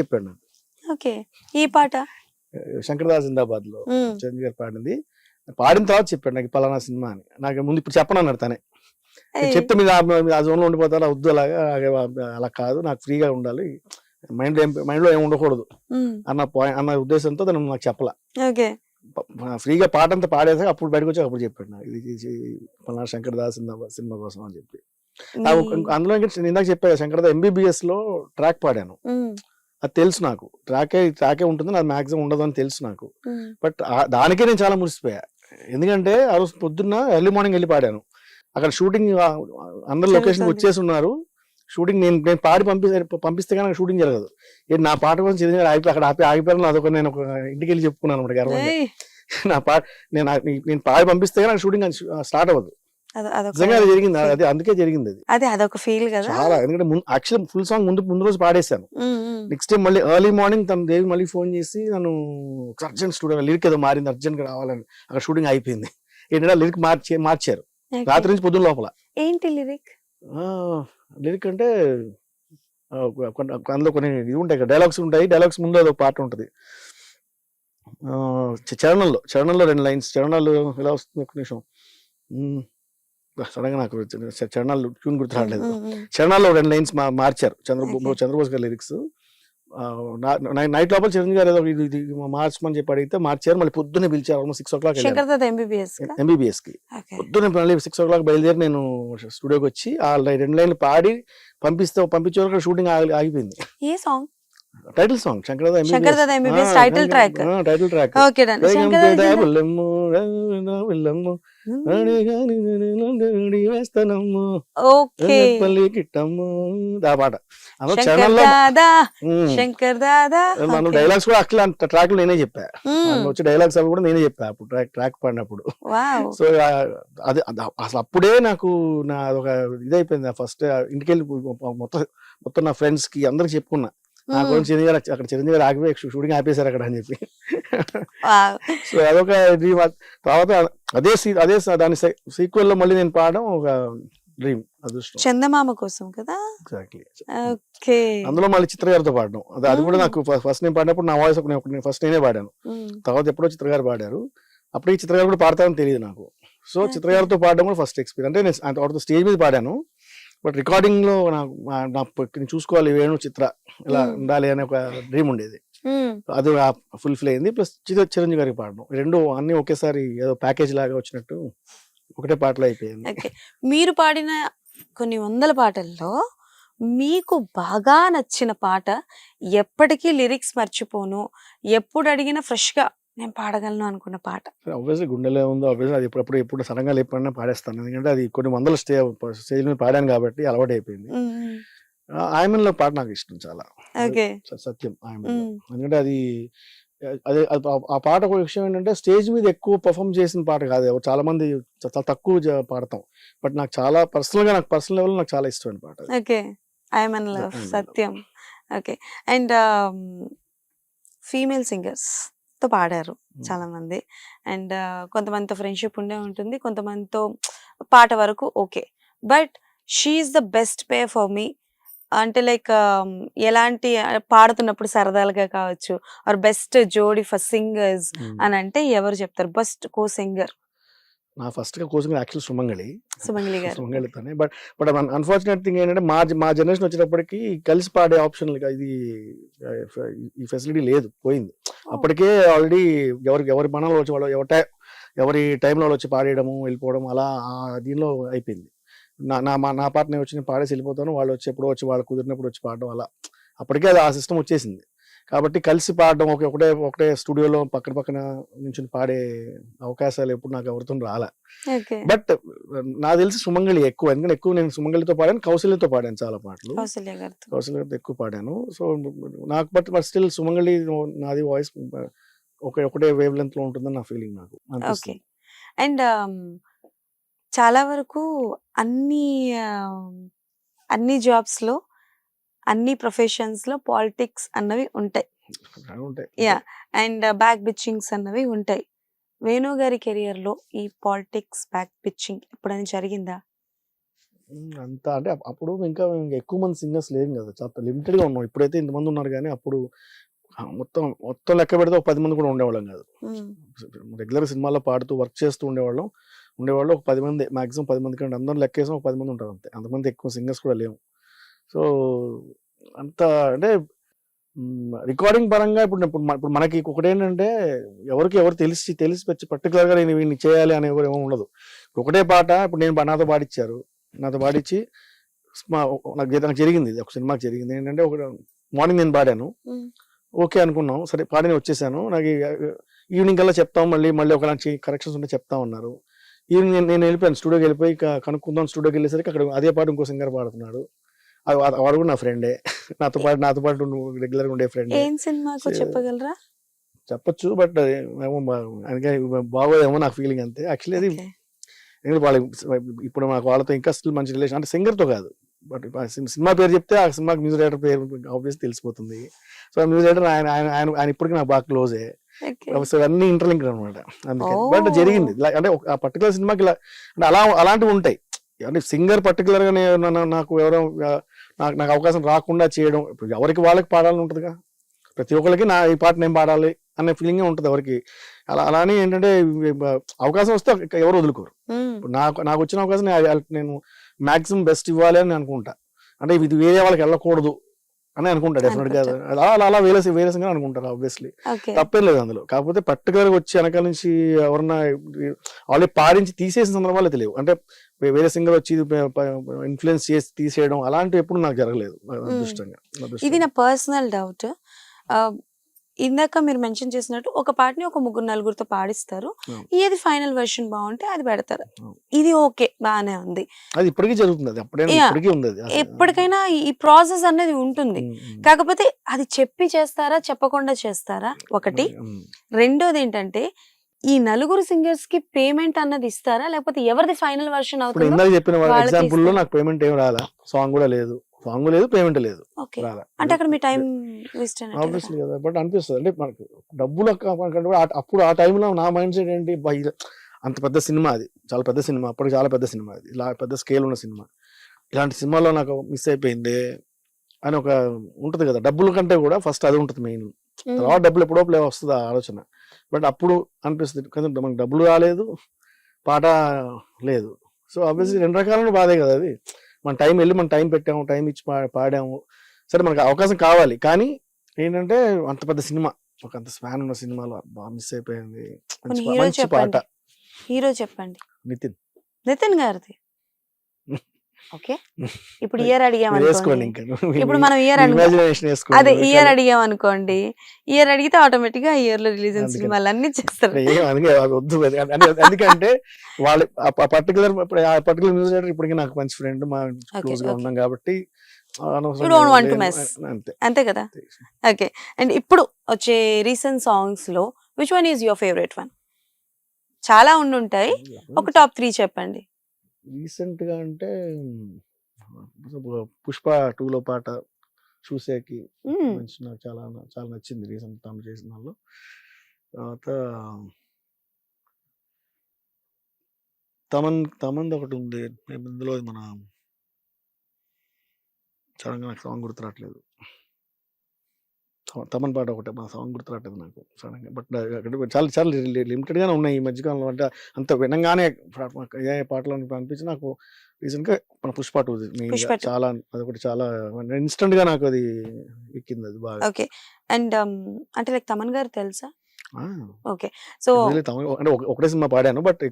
చెప్పాడు నాకు. ఓకే. ఈ పాట? శంకర్దాస్ జిందాబాద్లో చిరంజీవి గారు పాడింది. పాడిన తర్వాత చెప్పాడు నాకు పలానా సినిమా అని. నాకు ముందు ఇప్పుడు చెప్పను అన్నాడు తనే. చెప్తే మీరు ఆ- జోన్లో ఉండిపోతారా వద్దు అలాగా అలా కాదు నాకు ఫ్రీగా ఉండాలి. మైండ్ ఏం మైండ్లో ఏం ఉండకూడదు అన్న పాయింట్ అన్న ఉద్దేశంతో తను నాకు చెప్పలా. ఫ్రీగా పాట అంతా పాడేసాక అప్పుడు బయటకు వచ్చి అప్పుడు చెప్పాడు నాకు ఇది పలానా శంకర్ దాస్ సినిమా సినిమా కోసం అని చెప్పి. అందులో ఇందాక చెప్పా శంకర్ దాస్ ఎంబీబీఎస్లో ట్రాక్ పాడాను. అది తెలుసు నాకు. ట్రాకే ట్రాకే ఉంటుంది అది మాక్సిమం ఉండదు అని తెలుసు నాకు. బట్ దానికే నేను చాలా మురిసిపోయా. ఎందుకంటే ఆ రోజు పొద్దున్న ఎర్లీ మార్నింగ్ వెళ్ళి పాడాను. అక్కడ షూటింగ్ అందరు లొకేషన్. వచ్చేసి ఉన్నారు. షూటింగ్ నేను నేను పాడి పంపి పంపిస్తే కానీ షూటింగ్ జరగదు. ఏంటి నా పాట కోసం చిరంజీవి గారు ఆగిపోయి అక్కడ ఆపి ఆగిపోయాను అదొక నేను ఒక ఇంటికి వెళ్ళి చెప్పుకున్నాను అనమాట గర్వంగా. నా పాట నేను నేను పాడి పంపిస్తే కానీ షూటింగ్ స్టార్ట్ అవ్వదు. నిజంగా అది జరిగింది. అది అందుకే జరిగింది అది. అదే అదొక ఫీల్ కదా. చాలా ఎందుకంటే యాక్చువల్ ఫుల్ సాంగ్ ముందు ముందు రోజు పాడేశాను. నెక్స్ట్ టైం మళ్ళీ ఎర్లీ మార్నింగ్ తన దేవి మళ్ళీ ఫోన్ చేసి నన్ను అర్జెంట్ స్టూడియో లిరిక్ ఏదో మారింది అర్జెంట్గా రావాలని. అక్కడ షూటింగ్ అయిపోయింది. ఏంటంటే లిరిక్ మార్చి మార్చారు. రాత్రి నుంచి పొద్దున్న లోపల. ఏంటి లిరిక్? లిరిక్ అంటే అందులో కొన్ని ఇది ఉంటాయి డైలాగ్స్ ఉంటాయి. డైలాగ్స్ ముందు అదొక పాట ఉంటుంది. చరణంలో చరణంలో రెండు లైన్స్ చరణాలు ఎలా వస్తుంది? ఒక నిమిషం. సడన్గా నాకు చరణాలు ట్యూన్ గుర్తు రావట్లేదు. చరణాల్లో రెండు లైన్స్ మార్చారు. Okay. చంద్రబోస్ గారి లిరిక్స్. నైట్ లోపల చిరంజీవి గారు ఏదో ఇది మార్చమని చెప్పి అడిగితే మార్చారు. మళ్ళీ పొద్దున్నే పిలిచారు. ఆల్మోస్ట్ సిక్స్ ఓ క్లాక్ ఎంబీబీఎస్కి? పొద్దున్నే మళ్ళీ సిక్స్ ఓ క్లాక్ బయలుదేరి నేను స్టూడియోకి వచ్చి ఆ రెండు లైన్లు పాడి పంపిస్తే పంపించే వరకు షూటింగ్ ఆగిపోయింది. ఏ song? Title song Shankar Shankar Dada MBBS title track title track okay done Shankar Dada వేస్తానమ్ము okay ఆ పాట. దాదా మనం డైలాగ్స్ కూడా అట్లా ట్రాక్ నేనే చెప్పా. అందులో వచ్చే డైలాగ్స్ అవి కూడా నేనే చెప్పా అప్పుడు ట్రాక్ ట్రాక్ పాడినప్పుడు. సో అది అది అసలు అప్పుడే నాకు నా ఒక ఇదైపోయింది. ఫస్ట్ ఇంటికి వెళ్ళి మొత్తం మొత్తం నా ఫ్రెండ్స్కి అందరికి చెప్పుకున్నా. నా గురించి చిరంజీవి గారు అక్కడ చిరంజీవి గారు ఆగిపోయి షూటింగ్ ఆపేశారు అక్కడ అని చెప్పి. సో అదొక డ్రీమ్ తర్వాత అదే సీ- అదే దాని సీక్వెల్లో మళ్ళీ నేను పాడడం ఒక డ్రీమ్ అదృష్టం. చందమామ కోసం కదా? Exactly okay. అందులో మళ్ళీ చిత్ర గారితో పాడడం. అది అది కూడా నాకు ఫస్ట్ నేను పాడినప్పుడు నా వాయిస్ ఒక ఫస్ట్ నేనే పాడాను. తర్వాత ఎప్పుడో చిత్ర గారు పాడారు. అప్పటికి చిత్ర గారు కూడా పాడతారని తెలియదు నాకు. సో చిత్ర గారితో పాడడం కూడా ఫస్ట్ ఎక్స్పీరియన్స్ అంటే నేను స్టేజ్ మీద పాడాను. బట్ రికార్డింగ్లో నాకు నా- చూసుకోవాలి వేణు చిత్ర ఇలా Hmm. ఉండాలి అనే ఒక డ్రీమ్ ఉండేది. అది ఫుల్ఫిల్ అయింది. ప్లస్ చిరంజీవి గారికి పాడడం. రెండు అన్ని ఒకేసారి ఏదో ప్యాకేజ్ లాగా వచ్చినట్టు ఒకటే పాటలో అయిపోయింది. మీరు పాడిన కొన్ని వందల పాటల్లో మీకు బాగా నచ్చిన పాట ఎప్పటికీ లిరిక్స్ మర్చిపోను. ఎప్పుడు అడిగినా ఫ్రెష్గా నేను పాడగలను అనుకున్న పాట. ఆబ్వియస్లీ గుండెలో ఉందో ఆబ్వియస్లీ అది ఎప్పుడప్పుడు ఎప్పుడు సడన్గా లేపడినా పాడేస్తాను. ఎందుకంటే అది కొన్ని వందల స్టే స్టేజ్ మీద పాడాను కాబట్టి అలవాటు అయిపోయింది ఆయమన్లో పాట నాకు ఇష్టం చాలా. సత్యం ఆయమన్లో ఎందుకంటే అది అదే అది ఆ- పాట ఒక విషయం ఏంటంటే స్టేజ్ మీద ఎక్కువ పర్ఫామ్ చేసిన పాట కాదు. చాలా మంది చాలా తక్కువ పాడతాం. బట్ నాకు చాలా పర్సనల్గా నాకు పర్సనల్ లెవెల్ నాకు చాలా ఇష్టమైన పాట. Okay. I'm. Satyam. Okay. And female singers. తో పాడారు చాలా మంది. అండ్ కొంతమందితో ఫ్రెండ్షిప్ ఉండే ఉంటుంది కొంతమందితో పాట వరకు okay. But she's the best pair for me. అంటే లైక్ ఎలాంటి పాడుతున్నప్పుడు సరదాలుగా కావచ్చు ఆర్ బెస్ట్ జోడి ఫర్ సింగర్స్. అని అంటే ఎవరు చెప్తారు? Best co singer. నా ఫస్ట్గా కోసం యాక్చువల్ సుమంగళి. సుమంగళి గారు. సుమంగళితోనే బట్ బట్ అన్ఫార్చునేట్ థింగ్ ఏంటంటే మా మా జనరేషన్ వచ్చేటప్పటికి కలిసి పాడే ఆప్షన్ ఇది ఈ ఫెసిలిటీ లేదు పోయింది. అప్పటికే ఆల్రెడీ ఎవరికి ఎవరి పనులు వచ్చి వాళ్ళు ఎవరి టై- ఎవరి టైంలో వచ్చి పాడేయడము వెళ్ళిపోవడం అలా దీనిలో అయిపోయింది. నా నా మా- నా పాట నేను వచ్చి నేను పాడేసి వెళ్ళిపోతాను. వాళ్ళు వచ్చి ఎప్పుడో వచ్చి వాళ్ళు కుదిరినప్పుడు వచ్చి పాడడం అలా. అప్పటికే అది ఆ సిస్టమ్ వచ్చేసింది. కాబట్టి కలిసి పాడడం ఒక ఒకటే ఒకటే స్టూడియోలో పక్కన పక్కన నుంచి పాడే అవకాశాలు ఎప్పుడు నాకు ఎవరితో రాలే. బట్ నాకు తెలిసి సుమంగళి ఎక్కువ. ఎందుకంటే ఎక్కువ నేను సుమంగళితో పాడాను కౌశల్యతో పాడాను చాలా పాటలు. కౌశల్యతో ఎక్కువ పాడాను. సో నాకు బట్ బట్ స్టిల్ సుమంగళి నాది వాయిస్ ఒక ఒకటే వేవ్ లెంత్లో ఉంటుందని నా ఫీలింగ్ నాకు అనిపిస్తుంది. అండ్ చాలా వరకు అన్ని అన్ని jobs లో అన్ని professions లో పాలిటిక్స్ అన్నవి ఉంటాయి. Yeah. అండ్ బ్యాక్ బిచ్చింగ్స్ అన్నవి ఉంటాయి. వేణు గారి కెరియర్లో ఈ పాలిటిక్స్ బ్యాక్ పిచ్చింగ్ ఎప్పుడైనా జరిగిందా? అంత అంటే అప్- అప్పుడు ఇంకా ఇంకా ఎక్కువ మంది సింగర్స్ లేరు కదా. చాలా లిమిటెడ్గా ఉన్నాం. ఇప్పుడైతే ఇంతమంది ఉన్నారు కానీ అప్పుడు మొత్తం మొత్తం లెక్క పెడితే ఒక పది మంది కూడా ఉండేవాళ్ళం కాదు. రెగ్యులర్ సినిమాల్లో పాడుతూ వర్క్ చేస్తూ ఉండేవాళ్ళం. ఉండేవాళ్ళు ఒక పది మంది మాక్సిమం పది మంది కంటే అందరం లెక్కేసాం ఒక పది మంది ఉంటారు అంతే. అంతమంది ఎక్కువ సింగర్స్ కూడా లేవు. సో అంత అంటే రికార్డింగ్ పరంగా ఇప్పుడు ఇప్పుడు మన- ఇప్పుడు మనకి ఒకటి ఏంటంటే ఎవరికి ఎవరు తెలిసి తెలిసి వచ్చి పర్టికులర్గా నేను వీడిని చేయాలి అనే ఎవరు ఏమో ఉండదు. ఒకటే పాట ఇప్పుడు నేను నాతో పాడిచ్చారు. నాతో పాడిచ్చి నాకు నాకు జరిగింది ఇది ఒక సినిమాకి జరిగింది. ఏంటంటే ఒక మార్నింగ్ నేను పాడాను. ఓకే అనుకున్నాం. సరే పాడిని వచ్చేసాను. నాకు ఈవినింగ్ కల్లా చెప్తాం మళ్ళీ మళ్ళీ ఒక నాకు కరెక్షన్స్ ఉంటే చెప్తా ఉన్నారు. ఈవినింగ్ నేను వెళ్ళిపోయాను. స్టూడియోకి వెళ్ళిపోయి కనుక్కుందాం. స్టూడియోకి వెళ్ళేసరికి అక్కడ అదే పాట ఇంకో సింగర్ పాడుతున్నాడు. వాడు కూడా నా ఫ్రెండే. నాతో పాటు నాతో పాటు నువ్వు రెగ్యులర్గా ఉండే ఫ్రెండ్ ఏం సినిమాకు చే- చెప్పగలరా? చెప్పొచ్చు బట్ ఏమో అందుకే బాగోదేమో నాకు ఫీలింగ్ అంతే. యాక్చువల్లీ అది వాళ్ళ ఇప్పుడు మాకు వాళ్ళతో ఇంకా స్టిల్ మంచి రిలేషన్ అంటే singer తో కాదు. బట్ సినిమా పేరు చెప్తే ఆ సినిమాకి మ్యూజిక్ డైరెక్టర్ పేరు ఆబ్వియస్ తెలిసిపోతుంది. సో ఆ మ్యూజిక్ డైరెక్టర్ ఆయన ఆయన ఆయన ఆయన ఇప్పటికీ నాకు బాగా క్లోజే. సో అన్ని ఇంటర్లింక్ అనమాట అందుకని. బట్ జరిగింది. అంటే ఆ పర్టికులర్ సినిమాకి అంటే అలా అలాంటివి ఉంటాయి. అంటే సింగర్ పర్టికులర్గా నేను- నా- నాకు ఎవరో నాకు నాకు అవకాశం రాకుండా చేయడం ఇప్పుడు ఎవరికి వాళ్ళకి పాడాలని ఉంటుందిగా. ప్రతి ఒక్కరికి నా ఈ పాట నేను పాడాలి అనే ఫీలింగ్ ఉంటుంది ఎవరికి. అలా అలానే ఏంటంటే అవకాశం వస్తే ఎవరు వదులుకోరు. నాకు నాకు వచ్చిన అవకాశం నేను నేను మాక్సిమం బెస్ట్ ఇవ్వాలి అని అనుకుంటా. అంటే ఇది వేరే వాళ్ళకి వెళ్ళకూడదు. అని అనుకుంటా డెఫినెట్గా అలా అలా వేరే సింగర్ అనుకుంటారు ఆబ్వియస్లీ. తప్పేం లేదు అందులో. కాకపోతే పర్టికులర్గా వచ్చి వెనకాల నుంచి ఎవరన్నా ఆల్రెడీ పాడించి తీసేసిన సందర్భాలు తెలియవు. అంటే వేరే సింగర్ వచ్చి ఇన్ఫ్లుయెన్స్ చేసి తీసేయడం అలాంటివి ఎప్పుడు నాకు జరగలేదు అదృష్టంగా ఇది. నా పర్సనల్ డౌట్ ఇందాక మీరు మెన్షన్ చేసినట్టు ఒక పాటని ఒక ముగ్గురు నలుగురితో పాడిస్తారు. ఏది ఫైనల్ వెర్షన్ బాగుంటే అది పెడతారు. ఇది ఓకే బాగానే ఉంది అది ఇప్పటికీ జరుగుతుంది ఉంది. ఎప్పటికైనా ఈ- ప్రాసెస్ అనేది ఉంటుంది. కాకపోతే అది చెప్పి చేస్తారా చెప్పకుండా చేస్తారా ఒకటి. రెండోది ఏంటంటే ఈ నలుగురు సింగర్స్కి పేమెంట్ అన్నది ఇస్తారా లేకపోతే ఎవరిది ఫైనల్ వర్షన్ అవుతుందో చెప్పిన ఎగ్జాంపుల్లో. నాకు పేమెంట్ ఏం రాలా సాంగ్ కూడా లేదు సాంగ్ లేదు పేమెంట్ లేదు. ఓకే. రాలా. అంటే అక్కడ మీ టైం వేస్ట్ ఆబ్వియస్లీ కదా. బట్ అనిపిస్తుంది. అంటే మనకు డబ్బులు అప్పుడు ఆ టైంలో నా మైండ్ సెట్ ఏంటి? అంత పెద్ద సినిమా అది. చాలా పెద్ద సినిమా. అప్పటికి చాలా పెద్ద సినిమా అది. ఇలా పెద్ద స్కేల్ ఉన్న సినిమా. ఇలాంటి సినిమాలో నాకు మిస్ అయిపోయింది అని ఒక ఉంటుంది కదా. డబ్బుల కంటే కూడా ఫస్ట్ అది ఉంటుంది మెయిన్ తర్వాత డబ్బులు ఎప్పుడో ప్లే వస్తుంది ఆ ఆలోచన. బట్ అప్పుడు అనిపిస్తుంది. కదా మనకు డబ్బులు రాలేదు పాట లేదు. సో ఆబ్వియస్లీ రెండు రకాలను బాధే కదా అది. మన టైం వెళ్ళి మన టైం పెట్టాము టైం ఇచ్చి పాడాము. సరే మనకు అవకాశం కావాలి. కానీ ఏంటంటే అంత పెద్ద సినిమా ఒక అంత స్పాన్ ఉన్న సినిమాలో బాగా మిస్ అయిపోయింది. మంచి పాట. హీరో చెప్పండి. నితిన్. నితిన్ గారిది. ఓకే? ఇప్పుడు ఇయర్ అడిగాం మీరు వేసుకోండి అనుకోండి ఇంకా. ఇప్పుడు మనం ఇయర్ అదే ఇయర్ అడిగాం అనుకోండి. ఇయర్ అడిగితే ఆటోమేటిక్గా ఇయర్లో రిలీజ్ అయిన. సినిమాలు అన్ని చేస్తారు. ఎందుకంటే వాళ్ళు పర్టికులర్ పర్టికులర్ డైరెక్టర్ ఇప్పటికీ నాకు మంచి ఫ్రెండ్ మా క్లోజ్గా. ఉన్నాం కాబట్టి. అంతే అంతే కదా? ఓకే. అండ్ ఇప్పుడు వచ్చే రీసెంట్ సాంగ్స్లో which one is your favourite one చాలా ఉండుంటాయి. ఒక టాప్ త్రీ చెప్పండి. రీసెంట్గా అంటే పుష్ప టూ లో పాట చూసేకి. మంచి నాకు చాలా చాలా నచ్చింది రీసెంట్ తను చేసిన వాళ్ళు తర్వాత తమన్ తమంది ఒకటి ఉంది. ఇందులో మన సడన్గా నాకు సాంగ్ గుర్తురావట్లేదు తమ- తమన్ పాట ఒకటే మన సాంగ్ గుర్తురావట్లేదు నాకు సడన్గా. బట్ చాలా చాలా లిమిటెడ్ గానే ఉన్నాయి ఈ మధ్యకాలంలో. అంటే అంత వినంగానే ఏ పాటలు అనిపించి నాకు రీసెంట్గా మన పుష్ప టూ. చాలా అదొకటి చాలా ఇన్స్టెంట్గా నాకు అది ఎక్కింది అది బాగా. ఓకే. అండ్ అంటే లైక్ తమన్ గారు తెలుసా? ఓకే. సో అంటే ఒక- ఒకటే సినిమా పాడాను. బట్